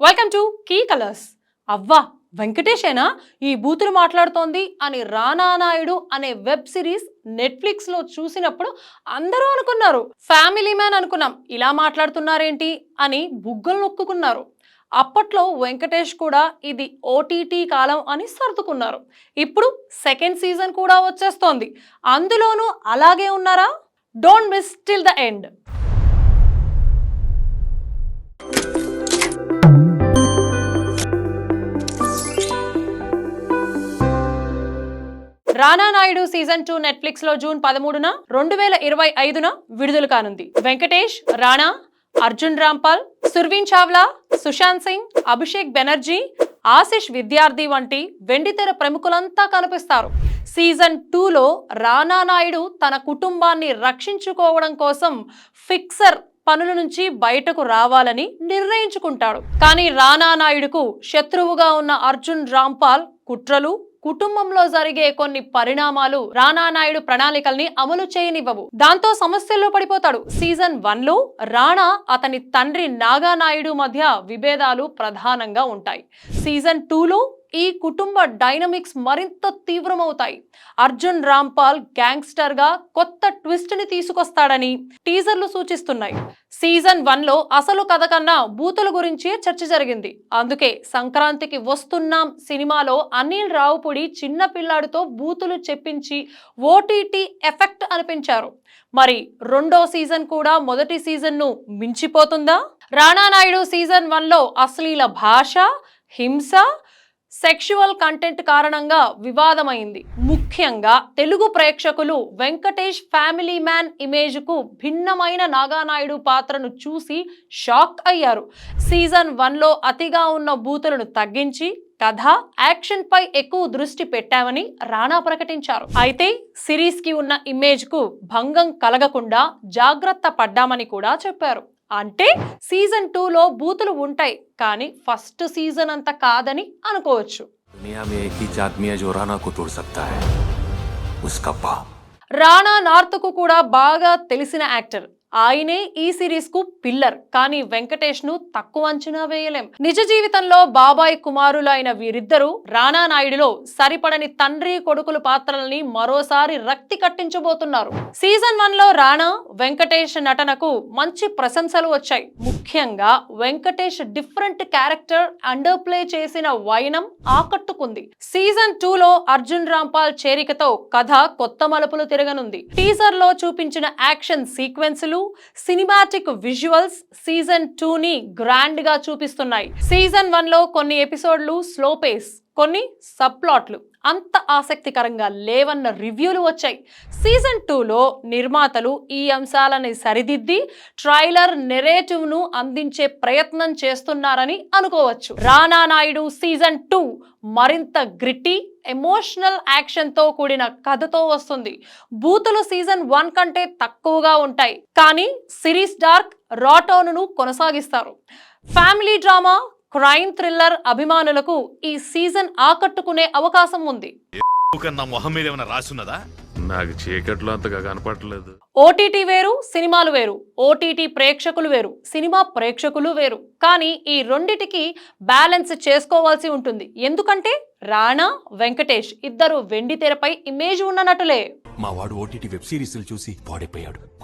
Welcome to key colours అవ్వా వెంకటేషేనా ఈ బూతులు మాట్లాడుతోంది అని రానా నాయుడు అనే వెబ్ సిరీస్ నెట్ఫ్లిక్స్లో చూసినప్పుడు అందరూ అనుకున్నారు. ఫ్యామిలీ మ్యాన్ అనుకున్నాం. ఇలా మాట్లాడుతున్నారేంటి అని బుగ్గలు నొక్కుకున్నారు. అప్పట్లో వెంకటేష్ కూడా ఇది ఓటీటీ కాలం అని సర్దుకున్నారు. ఇప్పుడు సెకండ్ సీజన్ కూడా వచ్చేస్తోంది. అందులోనూ అలాగే ఉన్నారా? Don't miss till the end Rana Naidu season two నెట్ఫ్లిక్స్లో జూన్ పదమూడున రెండు వేల ఇరవై ఐదున విడుదల కానుంది. వెంకటేష్ రాణా అర్జున్ రాంపాల్ సుర్వీన్ చావ్లా సుశాంత్ సింగ్ అభిషేక్ బెనర్జీ ఆశిష్ విద్యార్థి వంటి వెండితెర ప్రముఖులంతా కనిపిస్తారు. సీజన్ టూలో రానా నాయుడు తన కుటుంబాన్ని రక్షించుకోవడం కోసం ఫిక్సర్ పనుల నుంచి బయటకు రావాలని నిర్ణయించుకుంటాడు. కానీ రానా నాయుడుకు శత్రువుగా ఉన్న అర్జున్ రాంపాల్ కుట్రలు కుటుంబంలో జరిగే కొన్ని పరిణామాలు రానా నాయుడు ప్రణాళికల్ని అమలు చేయనివ్వవు. దాంతో సమస్యల్లో పడిపోతాడు. సీజన్ వన్లో రాణా అతని తండ్రి నాగానాయుడు మధ్య విభేదాలు ప్రధానంగా ఉంటాయి. సీజన్ టూలో ఈ కుటుంబ డైనమిక్స్ మరింత తీవ్రమవుతాయి. అర్జున్ రాంపాల్ గ్యాంగ్స్టర్గా కొత్త ట్విస్ట్ని తీసుకొస్తాడని టీజర్లు సూచిస్తున్నాయి. సీజన్ వన్లో అసలు కథ కన్నా బూతుల గురించే చర్చ జరిగింది. అందుకే సంక్రాంతికి వస్తున్నాం సినిమాలో అనిల్ రావుపుడి చిన్న పిల్లాడితో బూతులు చెప్పించి ఓటీటీ ఎఫెక్ట్ అనిపించారు. మరి రెండో సీజన్ కూడా మొదటి సీజన్ను మించిపోతుందా? రాణానాయుడు సీజన్ వన్లో అశ్లీల భాష హింస సెక్షువల్ కంటెంట్ కారణంగా వివాదమైంది. ముఖ్యంగా తెలుగు ప్రేక్షకులు వెంకటేష్ ఫ్యామిలీ మ్యాన్ ఇమేజ్కు భిన్నమైన నాగానాయుడు పాత్రను చూసి షాక్ అయ్యారు. సీజన్ వన్లో అతిగా ఉన్న బూతులను తగ్గించి కథ యాక్షన్ పై ఎక్కువ దృష్టి పెట్టామని రాణా ప్రకటించారు. అయితే సిరీస్కి ఉన్న ఇమేజ్కు భంగం కలగకుండా జాగ్రత్త పడ్డామని కూడా చెప్పారు. అంటే సీజన్ టూలో బూతులు ఉంటాయి కానీ ఫస్ట్ సీజన్ అంత కాదని అనుకోవచ్చు. రానా నార్త్కు కూడా బాగా తెలిసిన యాక్టర్. ఆయనే ఈ సిరీస్కు పిల్లర్ కానీ వెంకటేష్ను తక్కువ అంచనా వేయలేం. నిజ జీవితంలో బాబాయ్ కుమారులు అయిన వీరిద్దరూ రాణా నాయుడులో సరిపడని తండ్రి కొడుకుల పాత్రల్ని మరోసారి రక్తి కట్టించబోతున్నారు. సీజన్ వన్లో రాణా వెంకటేష్ నటనకు మంచి ప్రశంసలు వచ్చాయి. ముఖ్యంగా Venkatesh different character underplay చేసిన వైనం ఆకట్టుకుంది. సీజన్ టూ లో అర్జున్ రాంపాల్ చేరికతో కథ కొత్త మలుపులు తిరగనుంది. టీజర్లో చూపించిన యాక్షన్ సీక్వెన్సులు సినిమాటిక్ విజువల్స్ సీజన్ టూని గ్రాండ్గా గ్రాండ్గా చూపిస్తున్నాయి. సీజన్ వన్లో కొన్ని ఎపిసోడ్లు స్లో పేస్ కొన్ని సబ్ప్లాట్లు. అంత ఆసక్తికరంగా లేవన్న రివ్యూలు వచ్చాయి. సీజన్ టూలో నిర్మాతలు ఈ అంశాలని సరిదిద్ది ట్రైలర్ నెరేటివ్ను అందించే ప్రయత్నం చేస్తున్నారని అనుకోవచ్చు. రానా నాయుడు సీజన్ టూ మరింత గ్రిట్టి ఎమోషనల్ యాక్షన్తో కూడిన కథతో వస్తుంది. బూతులు సీజన్ వన్ కంటే తక్కువగా ఉంటాయి. కానీ సిరీస్ డార్క్ రాటోను కొనసాగిస్తారు. ఫ్యామిలీ డ్రామా క్రైమ్ థ్రిల్లర్ అభిమానులకు ఈ సీజన్ ఆకట్టుకునే అవకాశం ఉంది. నాకు చీకట్లో అంతగా కనపడలేదు ఓటీటీ వేరు సినిమాలు వేరు. ఓటీటీ ప్రేక్షకులు వేరు సినిమా ప్రేక్షకులు వేరు. కానీ ఈ రెండిటికి బ్యాలెన్స్ చేసుకోవాల్సి ఉంటుంది. ఎందుకంటే రాణా వెంకటేష్ ఇద్దరు వెండి తెరపై ఇమేజ్ ఉన్న నటులే మా వాడు ఓటీటీ వెబ్ సిరీస్ చూసి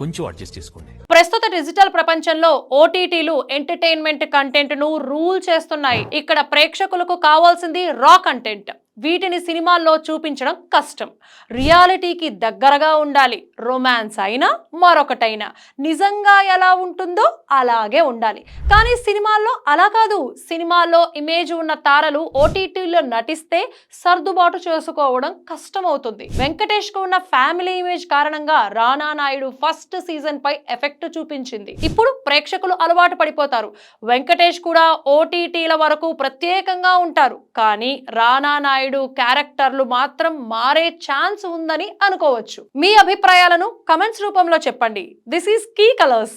కొంచెం అడ్జస్ట్ చేసుకోండి. ప్రస్తుత డిజిటల్ ప్రపంచంలో ఓటీటీలు ఎంటర్టైన్మెంట్ కంటెంట్ను రూల్ చేస్తున్నాయి. ఇక్కడ ప్రేక్షకులకు కావాల్సింది రా కంటెంట్. వీటిని సినిమాల్లో చూపించడం కష్టం. రియాలిటీకి దగ్గరగా ఉండాలి. రొమాన్స్ అయినా మరొకటైనా. నిజంగా ఎలా ఉంటుందో అలాగే ఉండాలి. కానీ సినిమాల్లో అలా కాదు. సినిమాల్లో ఇమేజ్ ఉన్న తారలు ఓటీటీలో నటిస్తే సర్దుబాటు చేసుకోవడం కష్టమవుతుంది. వెంకటేష్కు ఉన్న ఫ్యామిలీ ఇమేజ్ కారణంగా రానా నాయుడు ఫస్ట్ సీజన్ పై ఎఫెక్ట్ చూపించింది. ఇప్పుడు ప్రేక్షకులు అలవాటు పడిపోతారు. వెంకటేష్ కూడా ఓటీటీల వరకు ప్రత్యేకంగా ఉంటారు. కానీ రానా నాయుడు క్యారెక్టర్లు మాత్రం మారే ఛాన్స్ ఉందని అనుకోవచ్చు. మీ అభిప్రాయాలను కమెంట్స్ రూపంలో చెప్పండి. This is key colours.